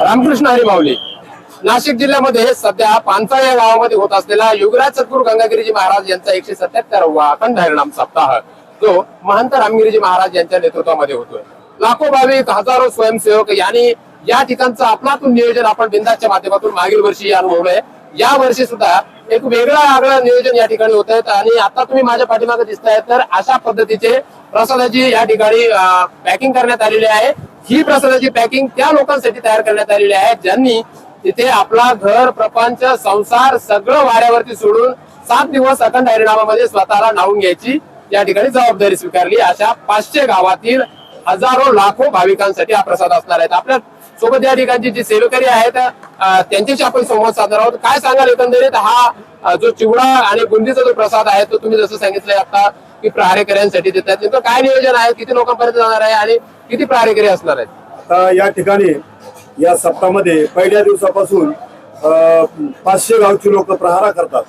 रामकृष्ण हरी माऊली नाशिक जिल्ह्यामध्ये सध्या पानसा या गावामध्ये होत असलेला युगराज सद्गुरू गंगागिरीजी महाराज यांचा एकशे सत्याहत्तरवा अखंड हरिणाम सप्ताह जो महंत रामगिरीजी महाराज यांच्या नेतृत्वामध्ये होतोय. लाखो भाविक हजारो स्वयंसेवक यांनी या ठिकाणचं आपलातून नियोजन आपण बिंदाच्या माध्यमातून मागील वर्षी अनुभवलंय. या वर्षी सुद्धा एक वेगळं आगळं नियोजन या ठिकाणी होत आहे आणि आता तुम्ही माझ्या पाठीमागे दिसताय तर अशा पद्धतीचे प्रसादाची या ठिकाणी पॅकिंग करण्यात आलेली आहे. ही प्रसादाची पॅकिंग त्या लोकांसाठी तयार करण्यात आलेली आहे ज्यांनी तिथे आपला घर प्रपंच संसार सगळं वाऱ्यावरती सोडून सात दिवस अखंड हरिणामामध्ये स्वतःला नावून घ्यायची या ठिकाणी जबाबदारी स्वीकारली. अशा पाचशे गावातील हजारो लाखो भाविकांसाठी हा प्रसाद असणार आहेत आपल्यासोबत या ठिकाणची जी सेवेकरी आहेत त्यांच्याशी आपण संवाद साधणार आहोत. काय सांगाल एकंदरीत? हा जो चिवडा आणि बुंदीचा जो प्रसाद आहे तो तुम्ही जसं सांगितलंय आता की प्रहारेकऱ्यांसाठी देतात. नेमकं काय नियोजन आहे? किती लोकांपर्यंत जाणार आहे आणि किती प्रहारेकरी असणार आहेत? आता या ठिकाणी या सप्ताहामध्ये पहिल्या दिवसापासून अ, पाचशे गावची लोक प्रहारा करतात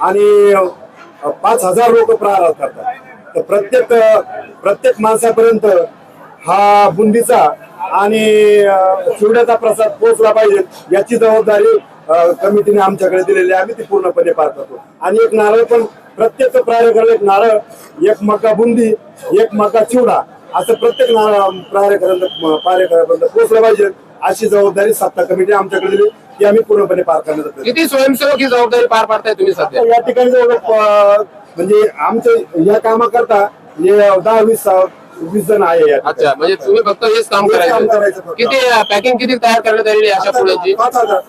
आणि अ, पाच हजार लोक प्रहारा करतात. तर प्रत्येक प्रत्येक माणसापर्यंत हा बुंदीचा आणि अ, चिवड्याचा प्रसाद पोहोचला पाहिजे याची जबाबदारी कमिटीने आमच्याकडे दिलेली आहे. आम्ही ती पूर्णपणे पार करतो आणि एक नारळ पण प्रत्येक प्रहारेकडे एक नारळ एक मका बुंदी एक मका चिवडा असं प्रत्येक प्रहारेकरांना प्रहारेकरांपर्यंत पोहोचलं पाहिजे. अशी जबाबदारी सत्ता कमिटी आमच्याकडे दिली. ती आम्ही पूर्णपणे पार करण्याचा प्रयत्न किती स्वयंसेवक ही जबाबदारी पार पाडताय तुम्ही सध्या? या ठिकाणी म्हणजे आमच्या या कामाकरता हे दहा वीस वीस जण आहे. अच्छा म्हणजे तुम्ही फक्त हेच काम करायचं करायचं फक्त. किती पॅकिंग किती तयार करण्यात आलेली आहे अशा पाच हजार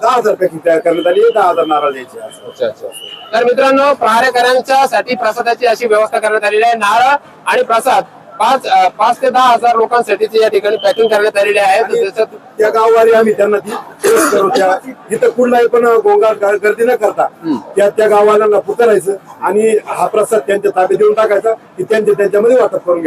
दहा हजार पैकी तयार करण्यात आली दहा हजार नारळ द्यायचे असं. अच्छा अच्छा तर मित्रांनो प्रहारेकरांच्या साठी प्रसादाची अशी व्यवस्था करण्यात आलेली आहे नारळ आणि प्रसाद पाच अं, पाच ते दहा हजार लोकांसाठीची या ठिकाणी पॅकिंग करण्यात आलेली आहे तर त्या गाववारी आम्ही त्यांना ती टेस्ट करू त्या तिथं कुठलाही पण गर- गर्दी न करता त्या त्या गाववाल्यांना पुकारायचं आणि हा प्रसाद त्यांच्या ताब्यात देऊन टाकायचा की त्यांच्या त्यांच्यामध्ये वाटप करून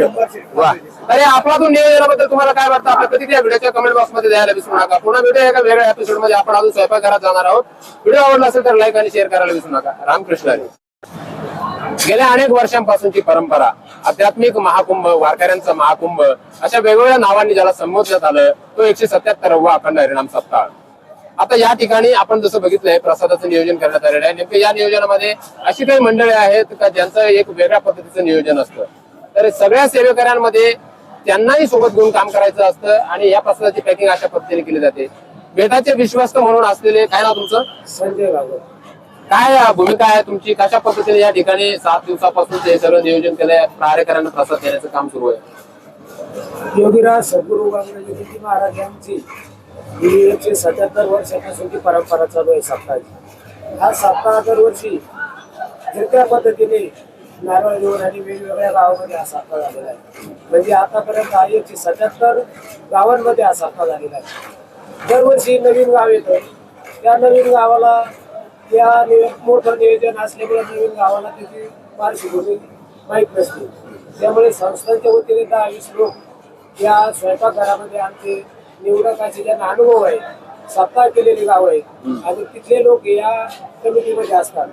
वा. अरे आपला तो नियोजनाबद्दल तुम्हाला काय वाटतं? आपल्या प्रतिक्रिया व्हिडिओच्या कमेंट बॉक्समध्ये द्यायला विसरू नका. पुन्हा भेटूया एका वेगळ्या एपिसोडमध्ये आपण अजून स्वयंपाक घरात जाणार आहोत. व्हिडिओ आवडला असेल तर लाईक आणि शेअर करायला विसरू नका. रामकृष्ण. गेल्या अनेक वर्षांपासूनची परंपरा आध्यात्मिक महाकुंभ वारकऱ्यांचा महाकुंभ अशा वेगवेगळ्या नावांनी ज्याला संबोधण्यात आलं तो एकशे सत्याहत्तरवा अखंड हरिणाम सप्ताह. आता या ठिकाणी आपण जसं बघितलंय प्रसादाचं नियोजन करण्यात आलेलं आहे. नेमकं या नियोजनामध्ये अशी काही मंडळी आहेत का ज्यांचं एक वेगळ्या पद्धतीचं नियोजन असतं? तर सगळ्या सेवेकऱ्यांमध्ये त्यांनाही सोबत घेऊन काम करायचं असतं आणि या प्रसादाची पॅकिंग अशा पद्धतीने केली जाते. बेटाचे विश्वस्त म्हणून असलेले काय नाव तुमचं? संजय काय भूमिका आहे तुमची? कशा पद्धतीने या ठिकाणी सात दिवसापासून हे सगळं नियोजन केलंय? प्रहारेकरांना प्रसाद देण्याचं काम सुरू आहे. योगीराज सद्गुरू महाराज यांची गेली एकशे सत्याहत्तर वर्षापासून ती परंपरा चालू आहे सप्ताहाची. हा सप्ताह दरवर्षी फिरत्या पद्धतीने नारळ देऊन आणि वेगवेगळ्या गावामध्ये हा सप्ताह झालेला आहे. म्हणजे आतापर्यंत हा एकशे सत्याहत्तर गावांमध्ये हा सप्ताह झालेला आहे. दरवर्षी नवीन गाव येतं. त्या नवीन गावाला या मोठं नियोजन असल्यामुळे नवीन गावाला त्याची पार्श्वभूमी माहीत नसते. त्यामुळे संस्थांच्या वतीने दहा वीस लोक या स्वयंपाकघरामध्ये आमचे निवडकाचे ज्यांना अनुभव आहे सप्ताह केलेले गाव आहेत आणि तिथले लोक या कमिटीमध्ये असतात.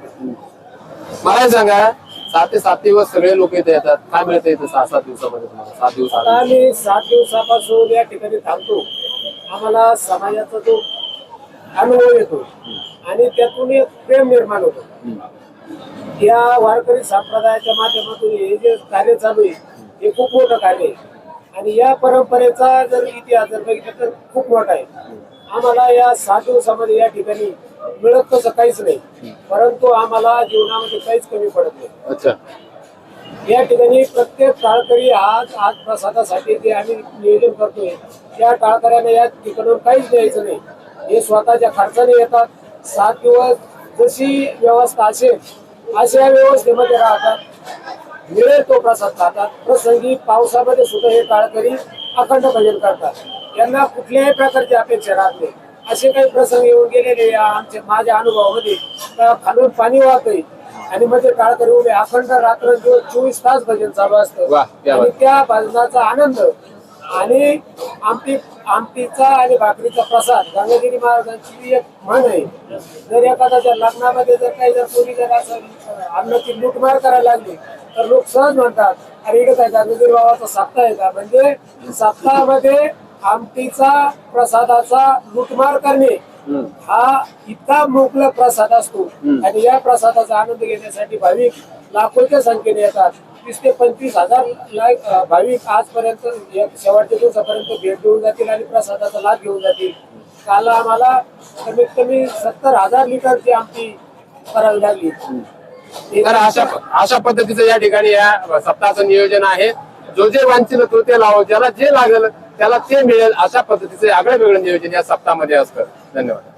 मला सांगा सात ते सात दिवस सगळे लोक इथे येतात. काय मिळतं इथं सहा सात दिवसामध्ये तुम्हाला? सात दिवस आता आम्ही सात दिवसापासून या ठिकाणी थांबतो. आम्हाला समाजाचा जो अनुभव येतो आणि त्यातून एक प्रेम निर्माण होतो. या वारकरी संप्रदायाच्या माध्यमातून हे जे कार्य चालू आहे हे खूप मोठं कार्य आहे. आणि या परंपरेचा जर इतिहास जर बघितला तर खूप मोठा आहे. आम्हाला या सात दिवसामध्ये या ठिकाणी मिळत तसं काहीच नाही. परंतु आम्हाला जीवनामध्ये काहीच कमी पडत नाही. अच्छा. या ठिकाणी प्रत्येक टाळकरी आज आज प्रसादासाठी जे आम्ही नियोजन करतोय त्या टाळकऱ्यांना या ठिकाणून काहीच द्यायचं नाही. हे स्वतःच्या खर्चाने येतात. सात दिवस जशी व्यवस्था असेल अशा व्यवस्थेमध्ये राहतात. मिळेल तो प्रसाद खातात. प्रसंगी पावसामध्ये सुद्धा हे टाळकरी अखंड भजन करतात. यांना कुठल्याही प्रकारची अपेक्षा राहत नाही. असे काही प्रसंग येऊन गेलेले या आमच्या माझ्या अनुभवामध्ये. खालून पाणी वाहतंय. आणि मध्ये टाळकरी उभे अखंड रात्र चोवीस तास भजन चालू असतं. आणि. त्या भजनाचा आनंद आणि आमटी आमटीचा आणि भाकरीचा प्रसाद. गंगागिरी महाराजांची एक म्हण आहे. जर एखाद्याच्या लग्नामध्ये जर काही जर कोणी जर असं अन्नाची लूटमार करायला लागली तर लोक सहज म्हणतात अरे इकडे काय गंगागिरी बाबाचा सप्ताह आहे का? म्हणजे सप्ताहामध्ये आमटीचा प्रसादाचा लुटमार करणे. हा इतका मोकळा प्रसाद असतो. आणि या प्रसादाचा आनंद घेण्यासाठी भाविक लाखोच्या संख्येने येतात. तीस ते पंचवीस हजार भाविक आजपर्यंत शेवटच्या दिवसापर्यंत भेट देऊन जातील आणि प्रसादाचा लाभ घेऊन जातील. काल आम्हाला कमीत कमी सत्तर हजार लिटरची आमटी करावी लागली. तर अशा अशा पद्धतीचं या ठिकाणी या सप्ताहाचं नियोजन आहे. जो जे वांचिल तो ते लावो ज्याला जे लागेल त्याला ते मिळेल अशा पद्धतीचं आगळं वेगळं नियोजन या सप्ताहामध्ये असतं. धन्यवाद.